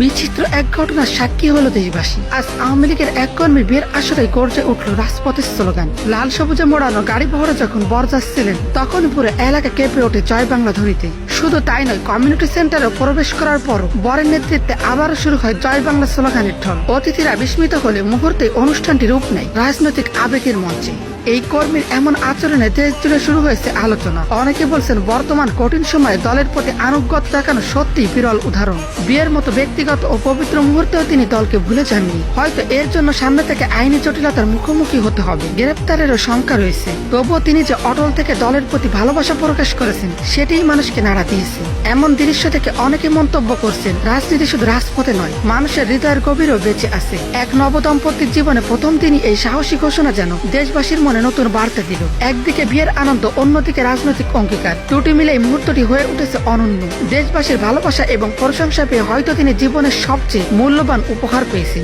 বিচিত্র এক ঘটনার সাক্ষী হলো দেশবাসী। আজ আওয়ামী লীগের এক কর্মীর বের আসরে গর্জে উঠল রাজপথের স্লোগান, লাল সবুজে মোড়ানো গাড়ি বহরে যখন বরজাচ্ছিলেন তখন পুরো এলাকা কেঁপে ওঠে জয় বাংলা ধ্বনিতে শুধু তাই নয় কমিউনিটি সেন্টারে প্রবেশ করার পর বরের নেতৃত্বে আবারও শুরু হয় জয় বাংলা স্লোগানের ঠল অতিথিরা বিস্মিত হলে মুহূর্তে অনুষ্ঠানটি রূপ নেয় রাজনৈতিক আবেগের মঞ্চে। এই কর্মীর এমন আচরণে দেশ জুড়ে শুরু হয়েছে আলোচনা। অনেকে বলছেন, বর্তমান কঠিন সময়ে দলের প্রতি আনুগত্য দেখানো সত্যি বিরল উদাহরণ। বিয়ের মতো ব্যক্তিগত ও পবিত্র মুহূর্তেও তিনি দলকে ভুলে যাননি। হয়তো এর জন্য সামনে থেকে আইনি জটিলতার মুখোমুখি হতে হবে। গ্রেপ্তারেরও শঙ্কা রয়েছে। তবুও তিনি যে অটল থেকে দলের প্রতি ভালোবাসা প্রকাশ করেছেন, সেটাই মানুষকে নাড়া দিয়েছে। এমন দৃশ্য থেকে অনেকে মন্তব্য করছেন, রাজনীতি শুধু রাজপথে নয়, মানুষের হৃদয়ের গভীরও বেঁচে আছে। এক নবদম্পতির জীবনে প্রথম তিনি এই সাহসী ঘোষণা যেন দেশবাসীর মনে নতুন বার্তা দিল। একদিকে বিয়ের আনন্দ, অন্যদিকে রাজনৈতিক অঙ্গীকার। দুটি মিলে এই মুহূর্তটি হয়ে উঠেছে অনন্য। দেশবাসীর ভালোবাসা এবং প্রশংসা পেয়ে হয়তো তিনি জীবনের সবচেয়ে মূল্যবান উপহার পেয়েছেন।